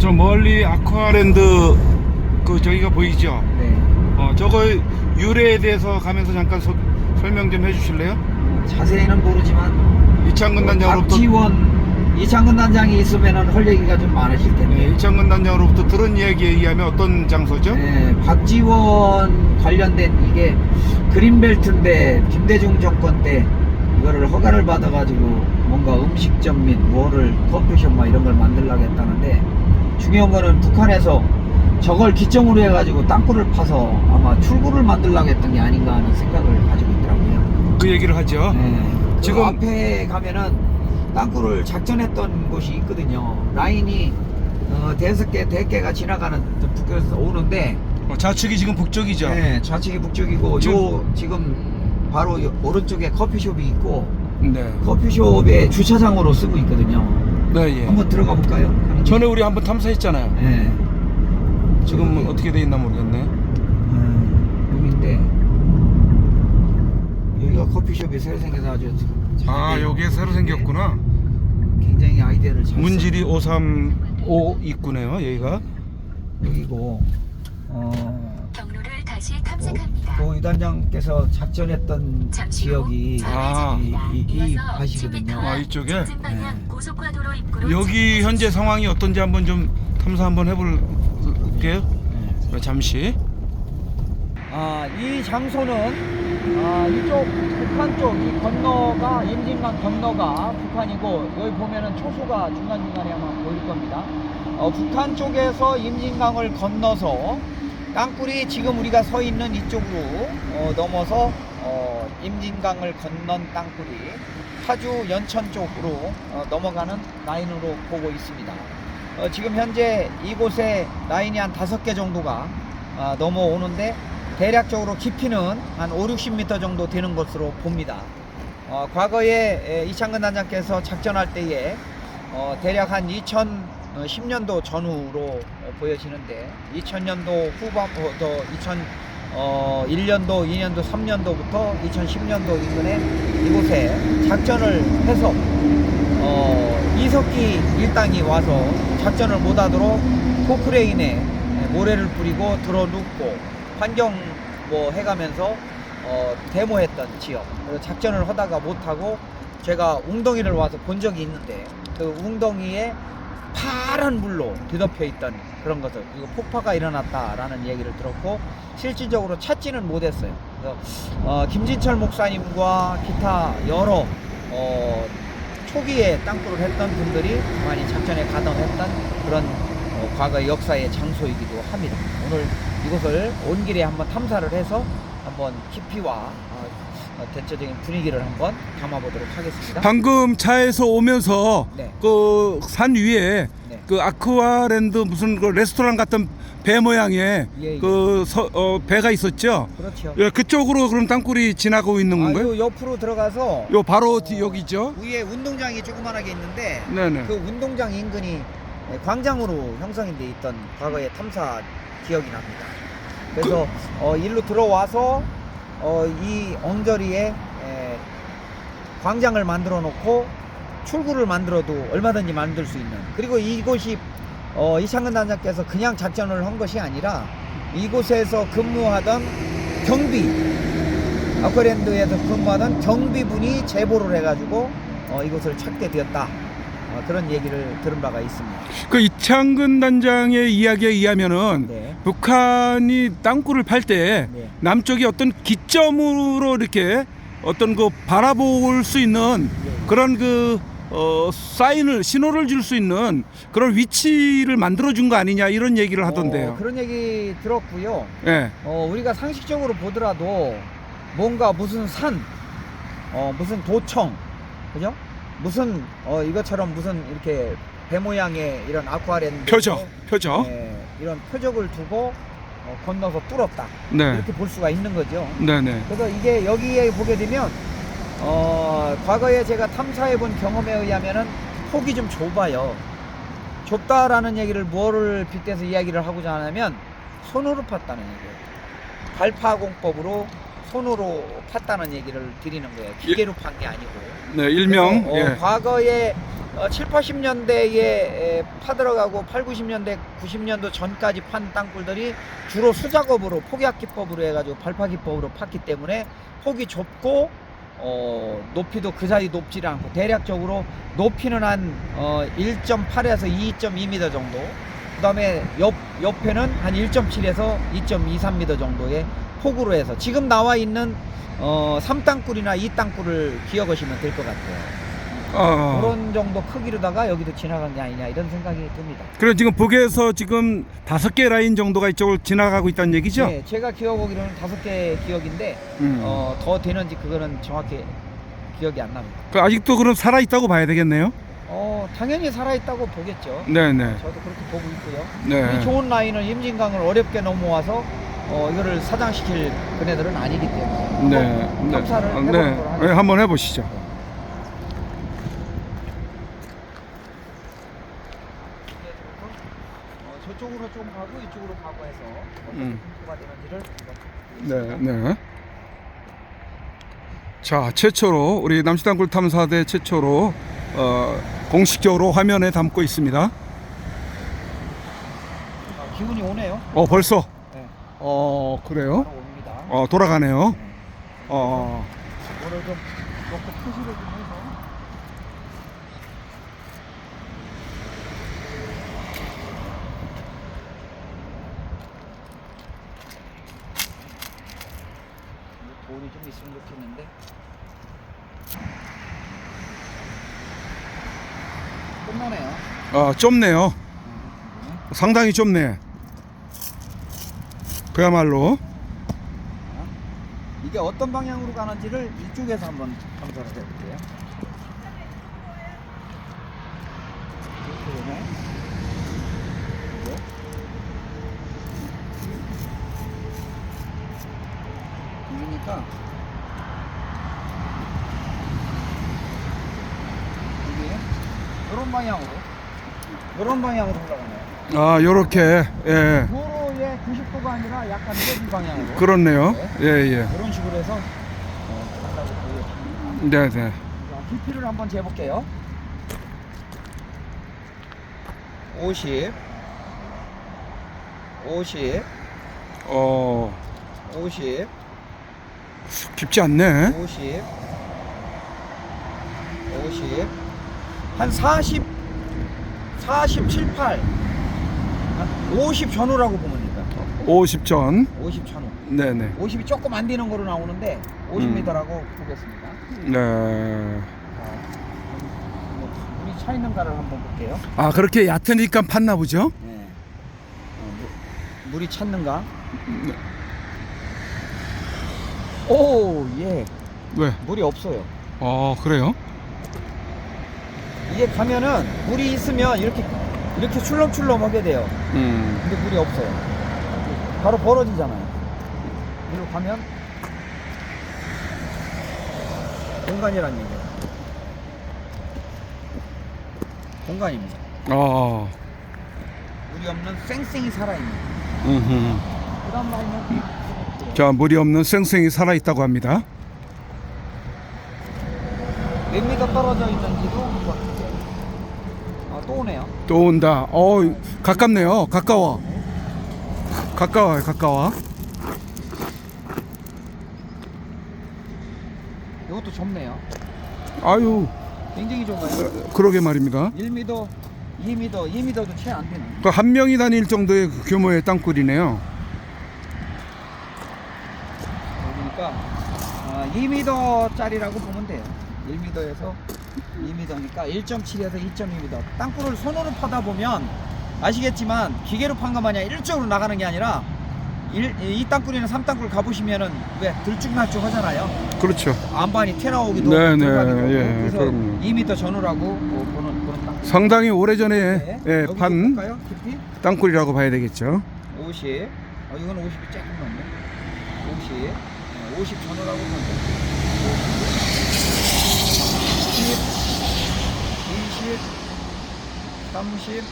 저 멀리 아쿠아랜드 그 저기가 보이죠? 네. 어, 저거 유래에 대해서 가면서 잠깐 소- 설명 좀 해주실래요? 자세히는 모르지만 이창근 단장으로부터 박지원 이창근 단장이 있으면은 할 얘기가 좀 많으실 텐데. 네, 이창근 단장으로부터 들은 이야기에 의하면 어떤 장소죠? 네, 박지원 관련된 이게 그린벨트인데 김대중 정권 때 이거를 허가를 받아가지고 뭔가 음식점 및 뭐를 커피숍 막 이런 걸 만들려고 했다는데 중요한 거는 북한에서 저걸 기점으로 해가지고 땅굴을 파서 아마 출구를 만들려고 했던 게 아닌가 하는 생각을 가지고 있더라고요. 그 얘기를 하죠. 네. 지금- 지금 앞에 가면은 땅굴을 작전했던 곳이 있거든요. 라인이 어, 대여섯 개, 대개가 지나가는 북에서 오는데 어, 좌측이 지금 북쪽이죠. 네, 좌측이 북쪽이고 지금- 요 지금 바로 요 오른쪽에 커피숍이 있고 네. 커피숍에 주차장으로 쓰고 있거든요. 네, 예. 한번 들어가 볼까요? 길? 전에 우리 한번 탐사했잖아요. 네. 지금 여기. 어떻게 돼 있나 모르겠네. 음, 여기인데 여기가 커피숍이 새로 생겨서 아주 잘 아. 여기에 새로 생겼구나. 굉장히 아이디어를 잘 문지리 535 입구네요, 여기가. 여기고 어, 경로를 다시 탐색합니다. 고 이단장께서 작전했던 잠시 후 지역이 아. 이, 이, 이 이어서 밭이거든요. 아, 이쪽에? 직진 방향 네. 고속화도로 입구로 여기 현재 상황이 어떤지 한번 좀 탐사 한번 해볼게요. 네. 잠시. 아, 이 장소는 아, 이쪽 북한 쪽 이 건너가 임진강 건너가 북한이고 여기 보면은 초소가 중간 중간에 아마 보일 겁니다. 어, 북한 쪽에서 임진강을 건너서 땅굴이 지금 우리가 서 있는 이쪽으로 어, 넘어서 어, 임진강을 건넌 땅굴이 파주 연천 쪽으로 어, 넘어가는 라인으로 보고 있습니다. 어, 지금 현재 이곳에 라인이 한 다섯 개 정도가 아, 넘어오는데 대략적으로 깊이는 한 5, 60m 정도 되는 것으로 봅니다. 어, 과거에 에, 이창근 단장께서 작전할 때에 어, 대략 한 2010년도 전후로 어, 보여지는데 2000년도 후반, 어, 더 2001년도, 2년도, 3년도부터 2010년도 인근에 이곳에 작전을 해서 어, 이석기 일당이 와서 작전을 못하도록 포크레인에 모래를 뿌리고 들어눕고 환경 뭐 해가면서 어, 데모했던 지역. 그리고 작전을 하다가 못하고 제가 웅덩이를 와서 본 적이 있는데 그 웅덩이에 파란 물로 뒤덮여 있던 그런 것을 이거 폭파가 일어났다라는 얘기를 들었고 실질적으로 찾지는 못했어요. 그래서 어, 김진철 목사님과 기타 여러 어, 초기에 땅굴을 했던 분들이 많이 작전에 가담했던 그런 어, 과거 역사의 장소이기도 합니다. 오늘 이곳을 온 길에 한번 탐사를 해서 한번 깊이와 어, 어, 대체적인 분위기를 한번 담아보도록 하겠습니다. 방금 차에서 오면서 네. 그 산 위에 네. 그 아쿠아랜드 무슨 그 레스토랑 같은 배 모양의 예, 예. 그 서, 어, 배가 있었죠. 그렇죠. 예, 그쪽으로 그럼 땅굴이 지나고 있는 아, 건가요? 요 옆으로 들어가서 요 바로 뒤 여기죠. 위에 운동장이 조그만하게 있는데 네네. 그 운동장 인근이 광장으로 형성이 돼 있던 과거의 탐사 기억이 납니다. 그래서 어, 일로 들어와서 어, 이 엉저리에 에, 광장을 만들어 놓고 출구를 만들어도 얼마든지 만들 수 있는. 그리고 이곳이 어, 이창근 단장께서 그냥 작전을 한 것이 아니라 이곳에서 근무하던 경비 아쿠아랜드에서 근무하던 경비분이 제보를 해가지고 어, 이곳을 찾게 되었다 어, 그런 얘기를 들은 바가 있습니다. 그 이창근 단장의 이야기에 의하면은 네. 북한이 땅굴을 팔 때 네. 남쪽이 어떤 기점으로 이렇게 어떤 그 바라볼 수 있는 네. 그런 그 어, 사인을 신호를 줄 수 있는 그런 위치를 만들어 준 거 아니냐 이런 얘기를 하던데요. 어, 그런 얘기 들었고요. 예. 어, 우리가 상식적으로 보더라도 뭔가 무슨 산, 어, 무슨 도청, 그죠? 무슨 어, 이것처럼 무슨 이렇게 배 모양의 이런 아쿠아랜드 표적, 표적. 예, 이런 표적을 두고 어, 건너서 뚫었다 네. 이렇게 볼 수가 있는 거죠. 네네. 그래서 이게 여기에 보게 되면 어, 과거에 제가 탐사해 본 경험에 의하면은 폭이 좀 좁아요. 좁다라는 얘기를 뭐를 빗대서 이야기를 하고자 하냐면 손으로 팠다는 얘기예요. 발파공법으로 손으로 팠다는 얘기를 드리는 거예요. 기계로 판 게 아니고. 네, 일명. 그래서, 어, 예. 과거에 어, 7, 80년대에 파 들어가고 8, 90년대, 90년도 전까지 판 땅굴들이 주로 수작업으로 폭약 기법으로 해가지고 발파 기법으로 팠기 때문에 폭이 좁고 어, 높이도 그 사이 높지 않고 대략적으로 높이는 한 어, 1.8에서 2.2m 정도 그 다음에 옆, 옆에는 한 1.7에서 2.23m 정도의 폭으로 해서 지금 나와 있는 어, 3땅굴이나 2땅굴을 기억하시면 될 것 같아요. 어. 그런 정도 크기로다가 여기도 지나간 게 아니냐 이런 생각이 듭니다. 그럼 지금 북에서 지금 다섯 개 라인 정도가 이쪽을 지나가고 있다는 얘기죠? 네, 제가 기억하기로는 다섯 개 기억인데 음. 어, 더 되는지 그거는 정확히 기억이 안 납니다. 그 아직도 그럼 살아 있다고 봐야 되겠네요. 어, 당연히 살아있다고 보겠죠. 네, 네. 저도 그렇게 보고 있고요. 네. 이 좋은 라인을 임진강을 어렵게 넘어와서 어, 이거를 사장시킬 그네들은 아니기 때문에 네. 한번 네. 탐사를 아, 해보는 네. 걸 네, 하겠습니다. 한번 해 보시죠. 어, 저쪽으로 좀 가고 이쪽으로 가고 해서 어떻게 음. 분포가 되는지를 한번 네, 네. 자, 최초로 우리 남시당굴 탐사대 최초로 어, 공식적으로 화면에 담고 있습니다. 아, 기운이 오네요. 어, 벌써. 네. 어, 그래요? 바로 옵니다. 어, 돌아가네요. 네. 어. 이거를 좀 표시를 좀 해서 돌이 좀 있으면 좋겠는데 끝나네요. 어, 좁네요. 음, 상당히 좁네. 그야말로 이게 어떤 방향으로 가는지를 이쪽에서 한번 탐사를 해볼게요. 이렇게 여기니까 여기 이런 방향으로 이런 방향으로 올라가네요. 아, 요렇게 예. 도로의 90도가 아니라 약간 이런 방향으로 그렇네요. 예, 예. 이런 식으로 해서 어, 간다고 보여집니다. 네, 네. 자, 깊이를 한번 재볼게요. 50 50 어, 50 깊지 않네. 50 50 한 40, 47, 8, 한50 전후라고 보면 됩니다. 50전. 50 전후. 네, 네. 50이 조금 안 되는 거로 나오는데 50m라고 보겠습니다. 네. 자, 물이 차 있는가를 한번 볼게요. 아, 그렇게 얕으니까 팠나 보죠? 네. 어, 물- 물이 찼는가? 오, 예. 왜? 물이 없어요. 어, 그래요? 이게 가면은 물이 있으면 이렇게 이렇게 출렁출렁 하게 돼요. 음. 근데 물이 없어요. 바로 벌어지잖아요. 이리로 가면 공간이란 얘기예요. 공간입니다. 어. 물이 없는 쌩쌩이 살아있는. 음흠. 그다음 라인은 자, 물이 없는 쌩쌩이 살아 있다고 합니다. 몇 미터 떨어져 있는지도 한번 또 오네요. 또 온다. 어, 가깝네요. 가까워. 가까워요, 가까워. 이것도 좁네요. 아유, 굉장히 좁아요. 그러게 말입니다. 1m, 2m, 2m도 채 안 되는. 그한 명이 다닐 정도의 그 규모의 땅굴이네요. 그러니까 아, 2m짜리라고 보면 돼요. 1m에서 2m니까 1.7에서 2.2m. 땅굴을 손으로 파다 보면 아시겠지만 기계로 판거 마냥 일적으로 나가는 게 아니라 일, 이 땅굴이나 3땅굴 가보시면은 왜 들쭉날쭉 하잖아요. 그렇죠. 안반이 튀어나오기도 네, 하고 네, 하고. 예, 그래서 그럼요. 2m 전후라고 뭐 보는 그런 땅굴. 상당히 오래전에 네. 예, 여기도 판 볼까요? 깊이? 땅굴이라고 봐야 되겠죠. 50. 어, 이건 50이 조금 넘네. 50. 네, 50 전후라고 보면 돼. 10, 30,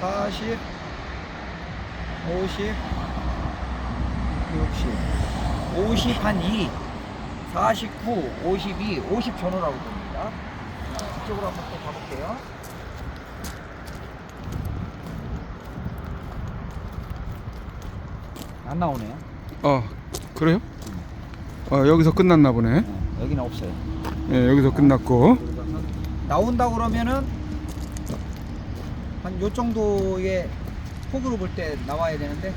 40, 50, 60. 50 한 2, 49, 52, 50 전후라고 봅니다. 이쪽으로 한번 또 가볼게요. 안 나오네요. 어 그래요? 어 여기서 끝났나 보네. 네, 여기는 없어요. 예 여기서 끝났고. 나온다 그러면은 한 요 정도의 폭으로 볼 때 나와야 되는데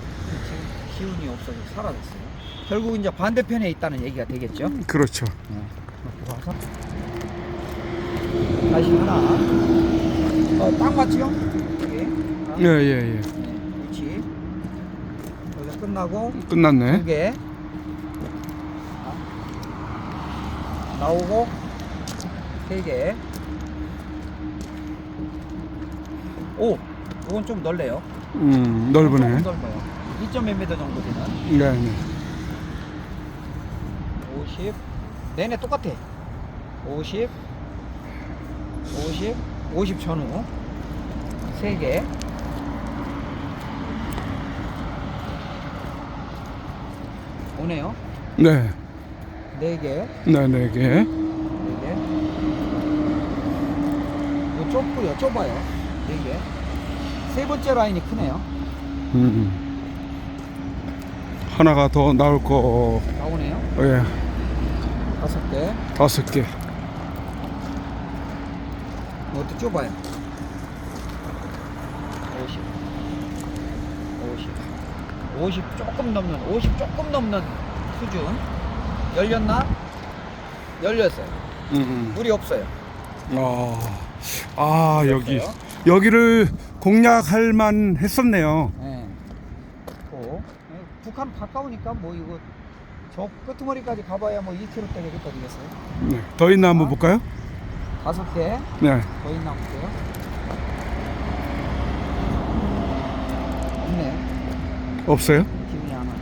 지금 기운이 없어서 사라졌어요. 결국 이제 반대편에 있다는 얘기가 되겠죠. 그렇죠. 이렇게 와서 다시 하나 어, 딱 맞죠? 여기 하나, 예 예 예, 네, 그렇지 여기서 끝나고 끝났네. 두 개 나오고 세 개 오! 이건 좀 넓네요. 음 넓으네. 조금 넓어요. 2점 몇 미터 정도 되는 네 네. 50 내내 똑같아. 50 50 50 전후. 3개. 오네요. 네. 4개. 네 네 개. 4개. 이거 좁고요. 좁아요 4개 세 번째 라인이 크네요 음. 하나가 더 나올 거. 나오네요 예. 다섯 개 다섯 개. 이것도 좁아요 50 50 50 조금 넘는 50 조금 넘는 수준 열렸나? 열렸어요 음. 물이 없어요 아, 아 여기 없어요. 여기를 공략할 만 했었네요. 네. 또 네, 북한 가까우니까 뭐 이거 저 끄트머리까지 가봐야 뭐 2km 되겠다 되겠어요 네. 더 있나 한번 볼까요? 다섯 개 네. 더 있나 볼게요 없네 없어요? 기분이 안 와요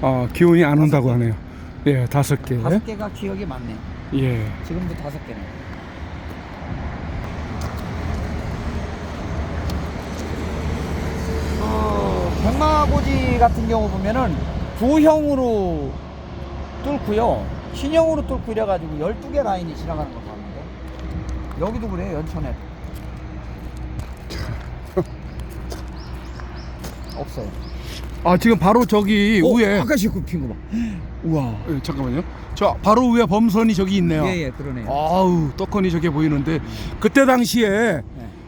아 기운이 안 온다고 하네요. 예, 다섯 개. 다섯 개가 기억이 많네 예. 지금도 다섯 개네. 백마고지 같은 경우 보면은 구형으로 뚫고요. 신형으로 뚫고 이래가지고 12개 라인이 지나가는 거 봤는데 여기도 그래요 연천에 없어요. 아 지금 바로 저기 어, 위에 아까시 굽힌 거 봐. 우와. 예, 잠깐만요. 저 바로 위에 범선이 저기 있네요. 예예 그러네요. 아우 떡하니 저게 보이는데 그때 당시에 네.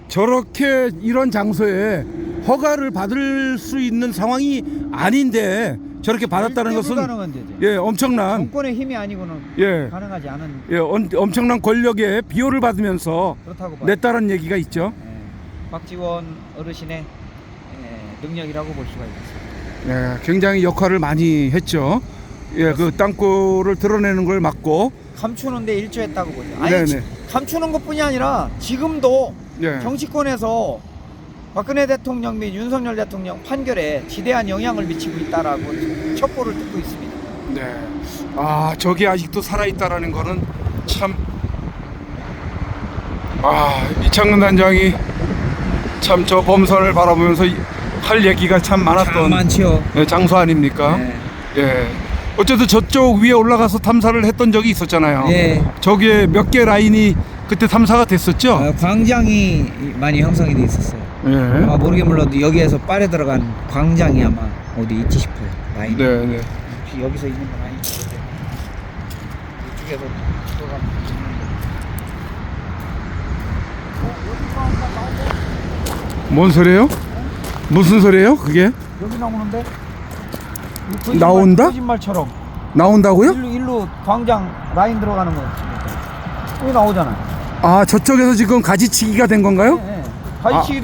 저렇게 이런 장소에 허가를 받을 수 있는 상황이 아닌데 저렇게 받았다는 것은. 예 엄청난 정권의 힘이 아니고는 예, 가능하지 않은 예 엄, 엄청난 권력의 비호를 받으면서. 냈다는 얘기가 있죠. 예, 박지원 어르신의 예, 능력이라고 볼 수가 있겠습니다. 예, 굉장히 역할을 많이 했죠. 예, 그 땅굴을 드러내는 걸 막고 감추는데 일조했다고 보죠. 아니 네네. 지- 감추는 것뿐이 아니라 지금도 예, 정치권에서 박근혜 대통령 및 윤석열 대통령 판결에 지대한 영향을 미치고 있다라고 첩보를 듣고 있습니다. 네. 아, 저게 아직도 살아있다라는 거는 참. 아, 이창근 단장이 참 저 범선을 바라보면서 이- 할 얘기가 참 많았던 많지요. 예, 장소 아닙니까? 네. 예. 어쨌든 저쪽 위에 올라가서 탐사를 했던 적이 있었잖아요. 예. 저기에 몇 개 라인이 그때 탐사가 됐었죠? 어, 광장이 많이 형성이 돼 있었어요. 예. 아마 모르게 몰라도 여기에서 빨에 들어간 광장이 아마 어디 있지 싶어요. 라인. 네, 네. 혹시 여기서 있는 건 아닌데 이쪽에서 들어가면 뭔 소리예요? 무슨 소리예요? 그게 여기 나오는데 이 거짓말- 나온다? 거짓말처럼 나온다고요? 일로 일로 광장 라인 들어가는 거 여기 나오잖아. 아, 저쪽에서 지금 가지치기가 된 건가요? 네, 네. 가이치기도